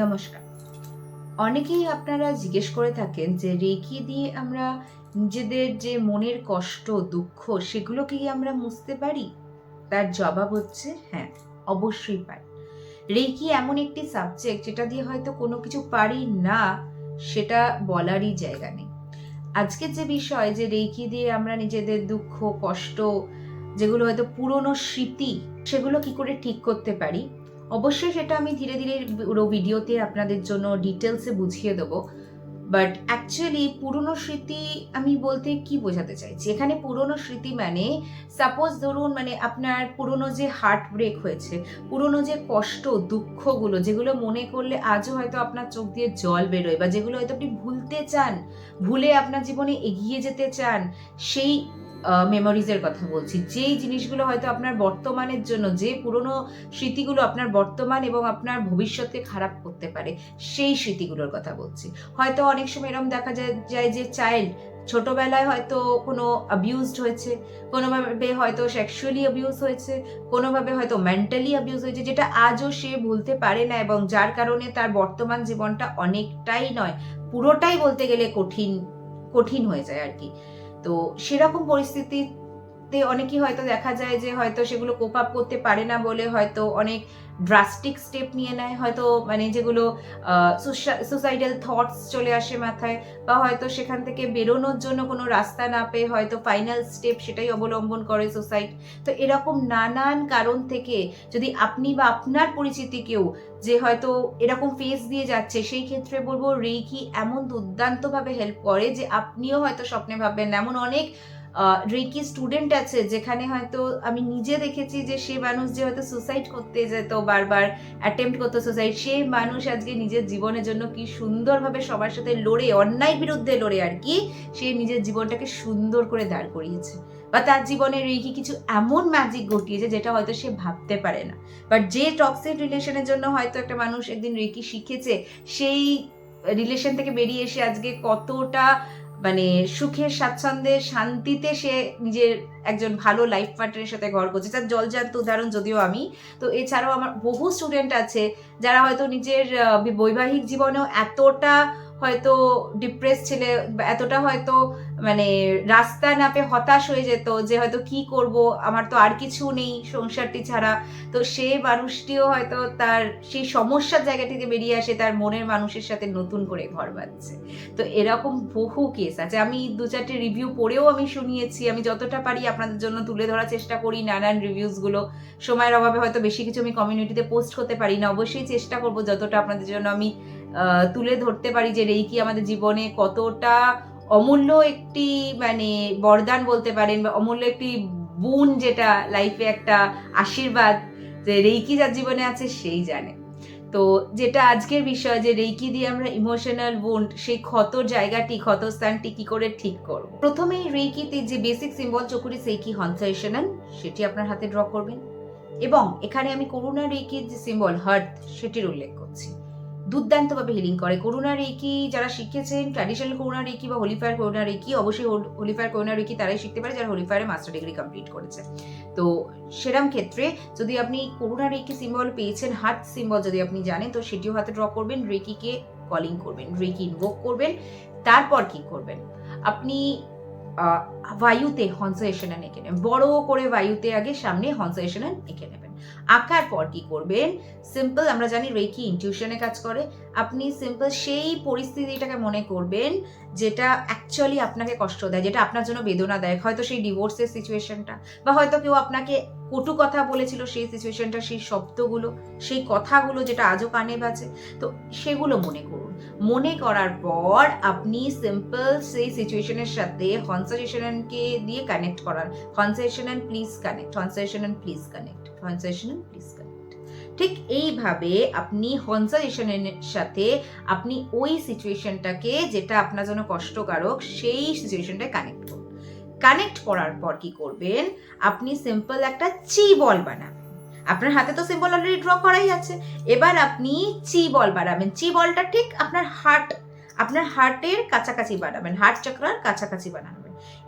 নমস্কার। অনেকেই আপনারা জিজ্ঞেস করে থাকেন যে রেকি দিয়ে আমরা নিজেদের যে মনের কষ্ট, দুঃখ সেগুলো কি আমরা মুছতে পারি? তার জবাব হচ্ছে হ্যাঁ অবশ্যই পারি। রেকি এমন একটি সাবজেক্ট যেটা দিয়ে হয়তো কোনো কিছু পারি না, সেটা বলারই জায়গা নেই। আজকের যে বিষয় যে রেকি দিয়ে আমরা নিজেদের দুঃখ, কষ্ট, যেগুলো হয়তো পুরনো স্মৃতি, সেগুলো কি করে ঠিক করতে পারি? অবশ্যই সেটা আমি ধীরে ধীরে পুরো ভিডিওতে আপনাদের জন্য ডিটেলসে বুঝিয়ে দেবো। বাট অ্যাকচুয়ালি পুরনো স্মৃতি আমি বলতে কি বোঝাতে চাইছি এখানে পুরনো স্মৃতি মানে সাপোজ ধরুন মানে আপনার পুরনো যে হার্ট ব্রেক হয়েছে, পুরনো যে কষ্ট, দুঃখগুলো, যেগুলো মনে করলে আজও হয়তো আপনার চোখ দিয়ে জল বেরোয় বা যেগুলো হয়তো আপনি ভুলতে চান, ভুলে আপনার জীবনে এগিয়ে যেতে চান, সেই মেমোরিজের কথা বলছি। যেই জিনিসগুলো হয়তো আপনার বর্তমানের জন্য, যে পুরনো স্মৃতিগুলো আপনার বর্তমান এবং আপনার ভবিষ্যৎকে খারাপ করতে পারে, সেই স্মৃতিগুলোর কথা বলছি। হয়তো অনেক সময় এরকম দেখা যায় যায় যে চাইল্ড ছোটবেলায় হয়তো কোনো অ্যাবিউজড হয়েছে, কোনোভাবে হয়তো সেক্সুয়ালি অ্যাবিউজ হয়েছে, কোনোভাবে হয়তো মেন্টালি অ্যাবিউজ হয়েছে, যেটা আজও সে ভুলতে পারে না এবং যার কারণে তার বর্তমান জীবনটা অনেকটাই নয়, পুরোটাই বলতে গেলে কঠিন কঠিন হয়ে যায় আর কি। তো সেরকম পরিস্থিতিতে অনেকেই হয়তো দেখা যায় যে হয়তো সেগুলো কোপ আপ করতে পারে না বলে হয়তো অনেক ড্রাস্টিক স্টেপ নিয়ে নেয়। হয়তো মানে যেগুলো সুসাইডাল থটস চলে আসে মাথায় বা হয়তো সেখান থেকে বেরোনোর জন্য কোনো রাস্তা না পেয়ে হয়তো ফাইনাল স্টেপ সেটাই অবলম্বন করে সোসাইড তো এরকম নানান কারণ থেকে যদি আপনি বা আপনার পরিচিতি কেউ যে হয়তো এরকম ফেস দিয়ে যাচ্ছে, সেই ক্ষেত্রে বলব রেকি এমন দুর্দান্তভাবে হেল্প করে যে আপনিও হয়তো স্বপ্নে ভাববেন এমন অনেক রেকি স্টুডেন্ট আছে, যেখানে হয়তো আমি নিজে দেখেছি যে সে মানুষ যে হয়তো সুসাইড করতে যেত, বারবার অ্যাটেম্প্ট করতো সুসাইড সে মানুষ আজকে নিজের জীবনের জন্য কি সুন্দরভাবে সবার সাথে লড়ে, অন্যায় বিরুদ্ধে লড়ে আর কি, সে নিজের জীবনটাকে সুন্দর করে দাঁড় করিয়েছে। বা তার জীবনে রেকি কিছু এমন ম্যাজিক ঘটিয়েছে, যেটা হয়তো সে ভাবতে পারে না। বাট যে টক্সিক রিলেশনের জন্য হয়তো একটা মানুষ একদিন রেকি শিখেছে, সেই রিলেশন থেকে বেরিয়ে এসে আজকে কতটা মানে সুখে, স্বাচ্ছন্দ্যে, শান্তিতে সে নিজের একজন ভালো লাইফ পার্টনারের সাথে ঘর করছে। তার জলজান্ত উদাহরণ যদিও আমি। তো এছাড়াও আমার বহু স্টুডেন্ট আছে যারা হয়তো নিজের বৈবাহিক জীবনেও এতটা হয়তো ডিপ্রেস ছেলে এতটা হয়তো মানে রাস্তা না পেয়ে হতাশ হয়ে যেত যে হয়তো কি করব, আমার তো আর কিছু নেই সংসারটি ছাড়া। তো সে মানুষটিও হয়তো তার, সেই সমস্যার জায়গা থেকে বেরিয়ে আসে, তার মনের মানুষের সাথে নতুন করে ঘর বাঁধছে। তো এরকম বহু কেস আছে। আমি দু চারটে রিভিউ পড়েও আমি শুনিয়েছি। আমি যতটা পারি আপনাদের জন্য তুলে ধরার চেষ্টা করি, নানান রিভিউসগুলো সময়ের অভাবে হয়তো বেশি কিছু আমি কমিউনিটিতে পোস্ট করতে পারি না। অবশ্যই চেষ্টা করব যতটা আপনাদের জন্য আমি তুলে ধরতে পারি যে রেইকি আমাদের জীবনে কতটা অমূল্য একটি মানে বরদান বলতে পারেন বা অমূল্য একটি বুন যেটা লাইফে একটা আশীর্বাদ যে রেইকি যার জীবনে আছে সেই জানে। তো যেটা আজকের বিষয় যে রেইকি দিয়ে আমরা ইমোশনাল বুন্ড সেই ক্ষত জায়গাটি ক্ষত স্থানটি কি করে ঠিক করব? প্রথমেই রেইকিতে যে বেসিক সিম্বল চকুরি সেইকি হনসাইশনাল সেটি আপনার হাতে ড্র করবেন। এবং এখানে আমি করুণা রেইকির যে সিম্বল হার্ট সেটির উল্লেখ করছি। দুর্দান্তভাবে হিলিং করে। করুণা রেকি যারা শিখেছেন ট্র্যাডিশনাল করুণা রেকি বা হোলিফায়ার করুণা রেকি অবশ্যই হোলিফায়ার করুণা রেকি তারাই শিখতে পারে যারা হোলিফায়ারে মাস্টার ডিগ্রি কমপ্লিট করেছে। তো সেরম ক্ষেত্রে যদি আপনি করুণা রেকি সিম্বল পেয়েছেন হাত সিম্বল যদি আপনি জানেন, তো সেটিও হাতে ড্র করবেন রেকিকে কলিং করবেন রেকি ইনভোক করবেন, তারপর কি করবেন? আপনি বায়ুতে হংসেশনান এঁকে নেবেন বড় করে বায়ুতে আগে সামনে হংসেশনান এঁকে নেবেন। আঁকার পর কি করবেন? সিম্পল আমরা জানি রেকি ইনটিউশনে কাজ করে। আপনি সিম্পল সেই পরিস্থিতিটাকে মনে করবেন যেটা অ্যাকচুয়ালি আপনাকে কষ্ট দেয়, যেটা আপনার জন্য বেদনাদায়ক। হয়তো সেই ডিভোর্সের সিচুয়েশনটা বা হয়তো কেউ আপনাকে কটু কথা বলেছিল সেই সিচুয়েশনটা সেই শব্দগুলো, সেই কথাগুলো যেটা আজও কানে বাজে। তো সেগুলো মনে করুন। মনে করার পর আপনি সিম্পল সেই সিচুয়েশনের সাথে হনসেশনকে দিয়ে কানেক্ট করার। হনসেশন প্লিজ কানেক্ট হনসেশন প্লিজ কানেক্ট হনসেশন প্লিজ কানেক্ট ঠিক এইভাবে আপনি হনসাইশনের সাথে আপনি ওই সিচুয়েশনটাকে যেটা আপনার জন্য কষ্টকারক, সেই সিচুয়েশনটায় কানেক্ট করুন। কানেক্ট করার পর কি করবেন? আপনি সিম্পল একটা চি বল বানাবেন। আপনার হাতে তো সিম্বল অলরেডি ড্র করাই আছে। এবার আপনি চি বল বানাবেন। চি বলটা ঠিক আপনার হার্ট আপনার হার্টের কাছাকাছি বানাবেন। হার্ট চক্রার কাছাকাছি বানাবেন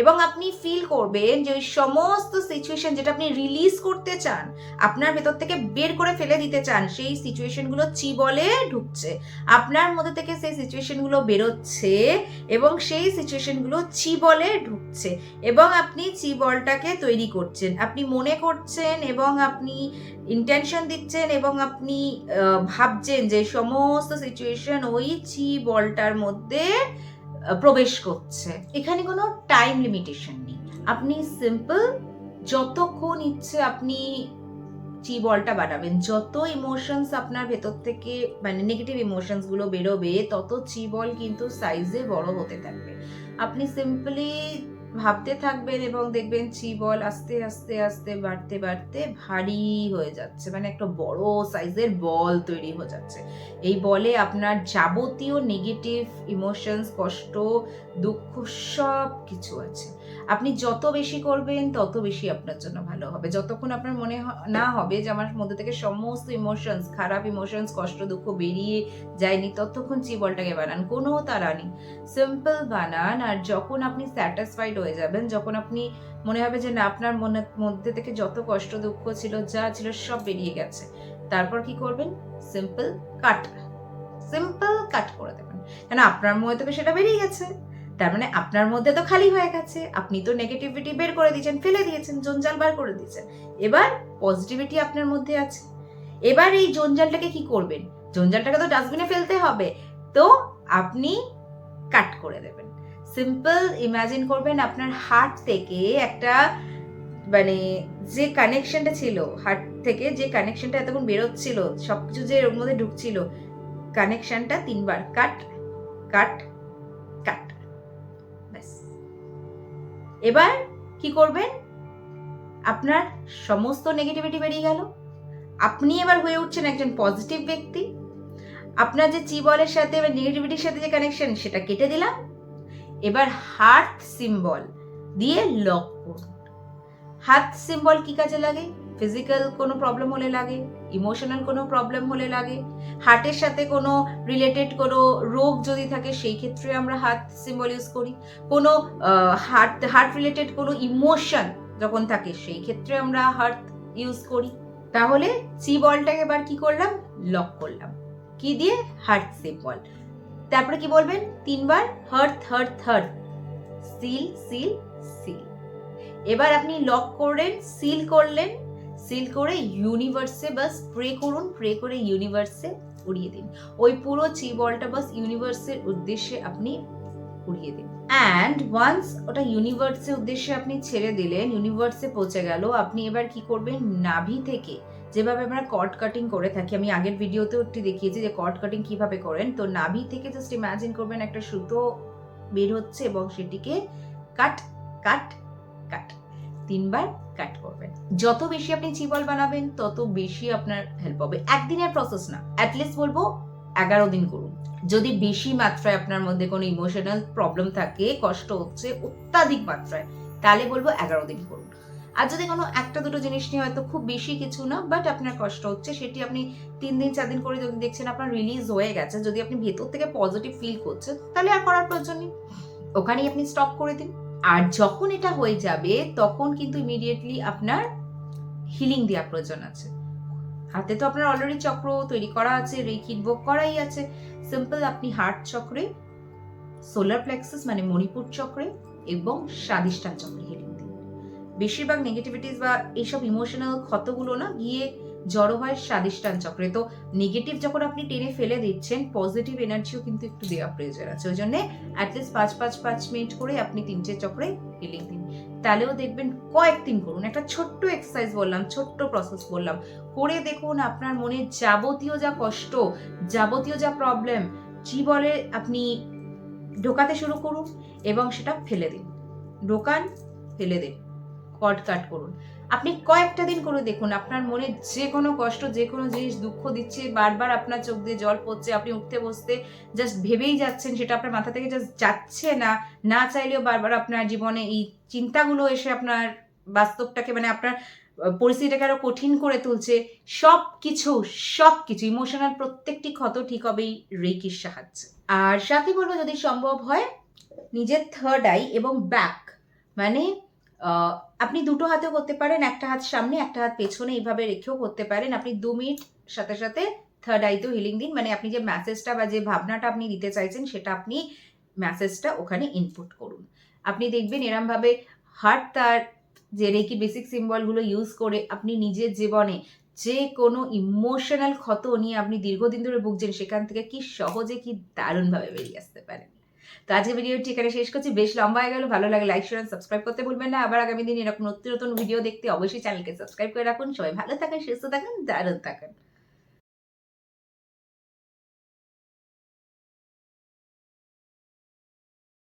এবং আপনি ফিল করবেন যে ওই সমস্ত সিচুয়েশন যেটা আপনি রিলিজ করতে চান, আপনার ভেতর থেকে বের করে ফেলে দিতে চান, সেই সিচুয়েশনগুলো চি বলে ঢুকছে। আপনার মধ্যে থেকে সেই সিচুয়েশনগুলো বেরোচ্ছে এবং সেই সিচুয়েশনগুলো চি বলে ঢুকছে এবং আপনি চি বলটাকে তৈরি করছেন। আপনি মনে করছেন এবং আপনি ইন্টেনশন দিচ্ছেন এবং আপনি ভাবছেন যে সমস্ত সিচুয়েশন ওই চি বলটার মধ্যে প্রবেশ করছে। এখানে কোনো টাইম লিমিটেশন নেই। আপনি সিম্পল যতক্ষণ ইচ্ছে আপনি চি বলটা বাড়াবেন, যত ইমোশনস আপনার ভেতর থেকে মানে নেগেটিভ ইমোশনসগুলো বেরোবে, তত চি বল কিন্তু সাইজে বড় হতে থাকবে। আপনি সিম্পলি ভাবতে থাকবেন এবং দেখবেন চি বল আস্তে আস্তে আস্তে, বাড়তে বাড়তে ভারী হয়ে যাচ্ছে। মানে একটা বড় সাইজের বল তৈরি হয়ে যাচ্ছে। এই বলে আপনার যাবতীয় নেগেটিভ ইমোশনস কষ্ট, দুঃখ সব কিছু আছে। আপনি যত বেশি করবেন, তত বেশি আপনার জন্য ভালো হবে। যতক্ষণ আপনার মনে না হবে যে আমার মধ্যে থেকে সমস্ত ইমোশনস খারাপ ইমোশনস কষ্ট, দুঃখ বেরিয়ে যায়নি, ততক্ষণ চিবলটাকে বানান। কোনো তারা নেই। সিম্পল বানান আর যখন আপনি স্যাটিসফাইড হয়ে যাবেন, যখন আপনি মনে হবে যে না, আপনার মনে, মধ্যে থেকে যত কষ্ট, দুঃখ ছিল, যা ছিল সব বেরিয়ে গেছে। তারপর কি করবেন? সিম্পল কাট সিম্পল কাট করে দেবেন। কেন? আপনার মধ্যে থেকে সেটা বেরিয়ে গেছে। তার মানে আপনার মধ্যে তো খালি হয়ে গেছে। আপনি তো নেগেটিভিটি বের করে দিয়েছেন, ফেলে দিয়েছেন, জঞ্জাল বার করে দিয়েছেন। এবার পজিটিভিটি আপনার মধ্যে আছে। এবার এই জঞ্জালটাকে কি করবেন? জঞ্জালটাকে তো ডাস্টবিনে ফেলতে হবে। তো আপনি কাট করে দেবেন। সিম্পল ইমাজিন করবেন আপনার হার্ট থেকে একটা মানে যে কানেকশনটা ছিল হার্ট থেকে যে কানেকশনটা এতক্ষণ বেরোচ্ছিল, সবকিছু যে ওর মধ্যে ঢুকছিল কানেকশনটা তিনবার কাট কাট এবার কি করবেন? আপনার সমস্ত নেগেটিভিটি বেরিয়ে গেল। আপনি এবার হয়ে উঠছেন একজন পজিটিভ ব্যক্তি। আপনার যে চিবলের সাথে বা নেগেটিভিটির সাথে যে কানেকশন সেটা কেটে দিলাম। এবার হার্ট সিম্বল দিয়ে লক করুন। হাত সিম্বল কি কাজে লাগে? ফিজিক্যাল কোনো প্রবলেম হলে লাগে। ইমোশনাল কোনো প্রবলেম হলে লাগে। হার্টের সাথে কোনো রিলেটেড কোনো রোগ যদি থাকে, সেই ক্ষেত্রে আমরা হাত সিম্বল ইউজ করি। কোনো হার্ট হার্ট রিলেটেড কোনো ইমোশন যখন থাকে, সেই ক্ষেত্রে আমরা হার্ট ইউজ করি। তাহলে সি বলটাকে এবার কি করলাম? লক করলাম। কি দিয়ে? Heart symbol. তারপরে কি বলবেন? তিনবার heart heart heart. Seal seal seal. এবার আপনি লক করলেন, সিল করলেন সিল করে ইউনিভার্সে বাস প্রে করুন প্রে করে ইউনিভার্সে উড়িয়ে দিন। ওই পুরো চি বলটা বাস ইউনিভার্সের উদ্দেশ্যে আপনি উড়িয়ে দিন। অ্যান্ড ওয়ান্স ওটা ইউনিভার্সের উদ্দেশ্যে আপনি ছেড়ে দিলেন ইউনিভার্সে পৌঁছে গেল, আপনি এবার কি করবেন? নাভি থেকে, যেভাবে আমরা কট কাটিং করে থাকি, আমি আগের ভিডিওতেও একটি দেখিয়েছি যে কট কাটিং কীভাবে করেন। তো নাভি থেকে জাস্ট ইমাজিন করবেন একটা সুতো বের হচ্ছে এবং সেটিকে কাট কাট কাট তিনবার কাট করবেন যত বেশি আপনি চিবল বানাবেন, তত বেশি আপনার হেল্প হবে। একদিনের প্রসেস না। অ্যাটলিস্ট বলব, এগারো দিন করুন। যদি বেশি মাত্রায় আপনার মধ্যে কোনো ইমোশনাল প্রবলেম থাকে, কষ্ট হচ্ছে, অত্যাধিক মাত্রায়, তাহলে বলব এগারো দিন করুন। আর যদি কোনো একটা দুটো জিনিস নিয়ে হয়তো খুব বেশি কিছু না বাট আপনার কষ্ট হচ্ছে, সেটি আপনি তিন দিন, চার দিন করে যদি দেখছেন আপনার রিলিজ হয়ে গেছে, যদি আপনি ভেতর থেকে পজিটিভ ফিল করছেন, তাহলে আর করার প্রয়োজন নেই। ওখানেই আপনি স্টপ করে দিন। আর যখন এটা হয়ে যাবে, তখন কিন্তু ইমিডিয়েটলি আপনার হিলিং দেওয়ার প্রয়োজন আছে। হাতে তো আপনার অলরেডি চক্র তৈরি করা আছে রেখি ইনভোক করাই আছে। সিম্পল আপনি হার্ট চক্রে সোলার প্লেক্সাস মানে মণিপুর চক্রে এবং স্বাদিষ্ঠান চক্রে হিলিং দিন। বেশিরভাগ নেগেটিভিটিস বা এইসব ইমোশনাল ক্ষতগুলো না গিয়ে জড়ো হয় স্বাদিষ্ঠান চক্রে। তো নেগেটিভ যখন আপনি টেনে ফেলে দিচ্ছেন পজিটিভ এনার্জিও কিন্তু একটু দেওয়া প্রয়োজন আছে। ওই জন্য অ্যাটলিস্ট পাঁচ পাঁচ পাঁচ মিনিট করে আপনি তিনটে চক্রে হিলিং দিন। তাহলেও দেখবেন কয়েকদিন করুন। একটা ছোট্ট এক্সারসাইজ বললাম, ছোট্ট প্রসেস বললাম। করে দেখুন আপনার মনে যাবতীয় যা কষ্ট, যাবতীয় যা প্রবলেম জীবনে আপনি ঢোকাতে শুরু করুন এবং সেটা ফেলে দিন। ঢোকান, ফেলে দিন। কট কাট করুন। আপনি কয়েকটা দিন করে দেখুন, আপনার মনে যে কোনো কষ্ট যে কোনো জিনিস দুঃখ দিচ্ছে, বারবার আপনার চোখ দিয়ে জল পড়ছে, আপনি উঠতে বসতে জাস্ট ভেবেই যাচ্ছেন সেটা আপনার মাথা থেকে জাস্ট যাচ্ছে না না চাইলেও বারবার আপনার জীবনে এই চিন্তাগুলো এসে আপনার বাস্তবটাকে মানে আপনার পরিস্থিতিটাকে আরও কঠিন করে তুলছে সব কিছু সব কিছু ইমোশনাল প্রত্যেকটি ক্ষত ঠিক হবে এই রেকির সাহায্যে। আর সাথে বলব, যদি সম্ভব হয়, নিজের থার্ড আই এবং ব্যাক মানে আপনি দুটো হাতেও করতে পারেন, একটা হাত সামনে, একটা হাত পেছনে, এইভাবে রেখেও করতে পারেন। আপনি দু মিনিট সাথে সাথে থার্ড আইতেও হিলিং দিন। মানে আপনি যে মেসেজটা বা যে ভাবনাটা আপনি দিতে চাইছেন, সেটা আপনি মেসেজটা ওখানে ইনপুট করুন। আপনি দেখবেন এরমভাবে হার্ট তার যে রেকি বেসিক সিম্বলগুলো ইউজ করে আপনি নিজের জীবনে যে কোনো ইমোশনাল ক্ষত নিয়ে আপনি দীর্ঘদিন ধরে ভুগছেন, সেখান থেকে কি সহজে কি দারুণভাবে বেরিয়ে আসতে পারেন? তো আজকে ভিডিওটি এখানে শেষ করছি। বেশ লম্বা হয়ে গেল, ভালো লাগে লাইক শেয়ার সাবস্ক্রাইব করতে ভুলবেন না। আবার আগামী দিন এরকম নতুন নতুন ভিডিও দেখতে অবশ্যই চ্যানেলকে সাবস্ক্রাইব করে রাখুন। সবাই ভালো থাকেন, সুস্থ থাকেন, দারুণ থাকেন।